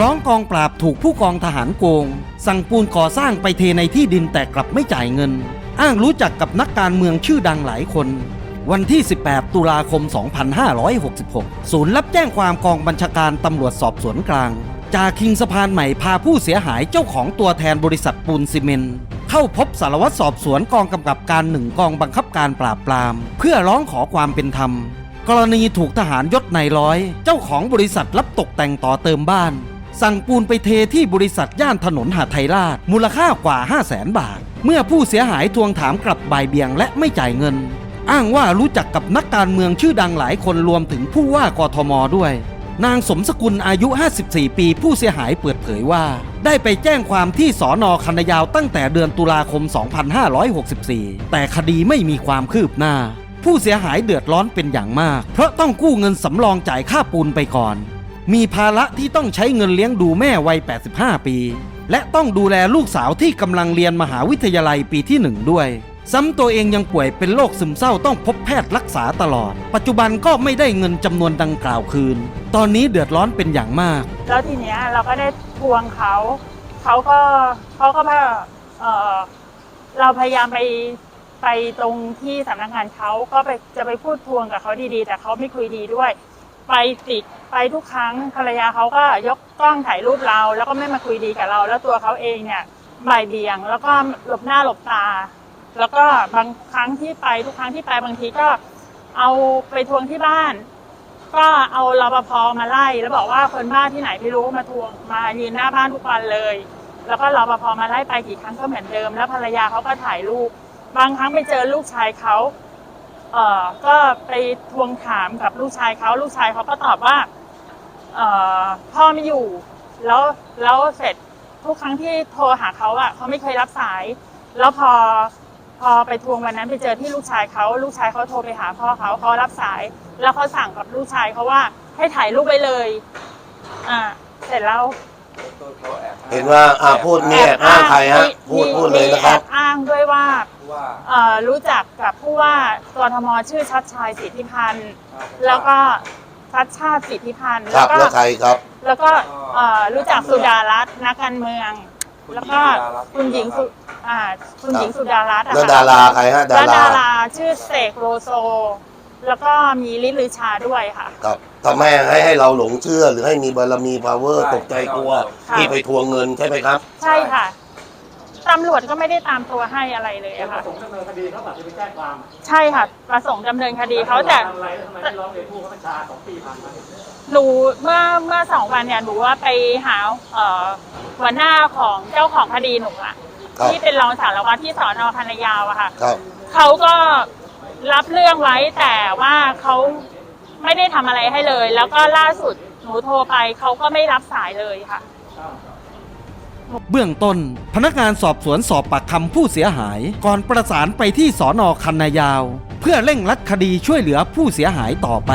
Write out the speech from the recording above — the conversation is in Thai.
ร้องกองปราบถูกผู้กองทหารโกง สั่งปูนก่อสร้างไปเทในที่ดินแต่กลับไม่จ่ายเงิน อ้างรู้จักกับนักการเมืองชื่อดังหลายคน วันที่ 18 ตุลาคม 2566 ศูนย์รับแจ้งความกองบัญชาการตำรวจสอบสวนกลาง จาคิงสะพานใหม่พาผู้เสียหายเจ้าของตัวแทนบริษัทปูนซีเมนต์เข้าพบสารวัตรสอบสวนกองกำกับการหนึ่งกองบังคับการปราบปราม เพื่อร้องขอความเป็นธรรมกรณีถูกทหารยศนายร้อย เจ้าของบริษัทรับตกแต่งต่อเติมบ้าน สั่งปูนไปเทที่บริษัทย่านถนนหาไทยราช มูลค่ากว่า 5 0 0แสนบาท เมื่อผู้เสียหายทวงถามกลับบ่ายเบี่ยงและไม่จ่ายเงิน อ้างว่ารู้จักกับนักการเมืองชื่อดังหลายคนรวมถึงผู้ว่ากทมด้วย นางสมสกุลอายุ 54 ปี ผู้เสียหายเปิดเผยว่า ได้ไปแจ้งความที่สอนอคันยาวตั้งแต่เดือนตุลาคม 2564 แต่คดีไม่มีความคืบหน้าผู้เสียหายเดือดร้อนเป็นอย่างมาก เพราะต้องกู้เงินสำรองจ่ายค่าปูนไปก่อน มีภาระที่ต้องใช้เงินเลี้ยงดูแม่วัย 85 ปี และต้องดูแลลูกสาวที่กำลังเรียนมหาวิทยาลัยปีที่หนึ่งด้วย ซ้ำตัวเองยังป่วยเป็นโรคซึมเศร้าต้องพบแพทย์รักษาตลอด ปัจจุบันก็ไม่ได้เงินจำนวนดังกล่าวคืน ตอนนี้เดือดร้อนเป็นอย่างมาก แล้วทีเนี้ยเราก็ได้ทวงเขา เขาก็เขาก็มาเออเราพยายามไปไปตรงที่สำนักงานเขาก็ไปจะไปพูดทวงกับเขาดีๆ แต่เขาไม่คุยดีด้วย ไปติดไปทุกครั้งภรรยาเขาก็ยกกล้องถ่ายรูปเรา แล้วก็ไม่มาคุยดีกับเรา แล้วตัวเขาเองเนี่ยบ่ายเบี่ยง แล้วก็หลบหน้าหลบตา แล้วก็บางครั้งที่ไปทุกครั้งที่ไปบางทีก็เอาไปทวงที่บ้าน ก็เอารปภมาไล่ แล้วบอกว่าคนบ้านที่ไหนไม่รู้มาทวงมายืนหน้าบ้านทุกวันเลย แล้วก็รปภมาไล่ไปกี่ครั้งก็เหมือนเดิม แล้วภรรยาเขาก็ถ่ายรูป บางครั้งไปเจอลูกชายเขา เอ่อก็ไปทวงถามกับลูกชายเขาลูกชายเขาก็ตอบว่าเอ่อพ่อไม่อยู่ แล้วแล้วเสร็จทุกครั้งที่โทรหาเขาอะเขาไม่เคยรับสาย แล้วพอพอไปทวงวันนั้นไปเจอที่ลูกชายเขาลูกชายเขาโทรไปหาพ่อเขาเขารับสาย แล้วเขาสั่งกับลูกชายเขาว่าให้ถ่ายรูปไปเลยอ่าเสร็จแล้วเห็นว่าอ่าพูดเนี่ยแอบอ้างใครฮะ พูดมีพูดเลยนะคมีรับ แอบอ้างด้วยว่าว่า เอ่อรู้จักกับผู้ว่ากทมชื่อชัดชัยสิทธิพันธ์แล้วก็ชัดชาติสิทธิพันธ์ครัแล้บวก็แล้วใครครับ แล้วก็เอ่อรู้จักสุดารัตน์นักการเมือง แล้วก็คุณหญิงสุอ่าคุณหญิงสุดารัตน์อะแล้วค่ะ ดาราใครฮะดาแล้วรา ดาราชื่อเสกโลโซ แล้วก็มีลิลือชาด้วยค่ะ ครับทำไมให้ให้เราหลงเชื่อหรือให้มีบารมี power ตกใจกลัวค่ะที่ไปทวงเงินใช่ไหมครับ ใช่ค่ะ ตำรวจก็ไม่ได้ตามตัวให้อะไรเลยเดี๋ยวอะมาค่ะส่งดำเนินคดีเขาตัดสินไปแจ้งความใช่ค่ะ ประสงค์ดำเนินคดีเขาแต่ ทำอะไรแล้วทำไมไม่ร้องเรียนผู้บังคับบัญชาสองปีผ่านมาเนี่ยหนูเมื่อเมื่อสองวันเนี่ยหนูว่าไปหาเอ่อหัวหน้าของเจ้าของคดีหนูอะครับ ที่เป็นรองสารวัตรที่สอนอคณะยาวอะค่ะครับ เขาก็รับเรื่องไว้แต่ว่าเขาไม่ได้ทำอะไรให้เลย แล้วก็ล่าสุดหนูโทรไปเขาก็ไม่รับสายเลยค่ะ เบื้องต้น พนักงานสอบสวนสอบปากคำผู้เสียหาย ก่อนประสานไปที่สอนอคันนายาว เพื่อเร่งรัดคดีช่วยเหลือผู้เสียหายต่อไป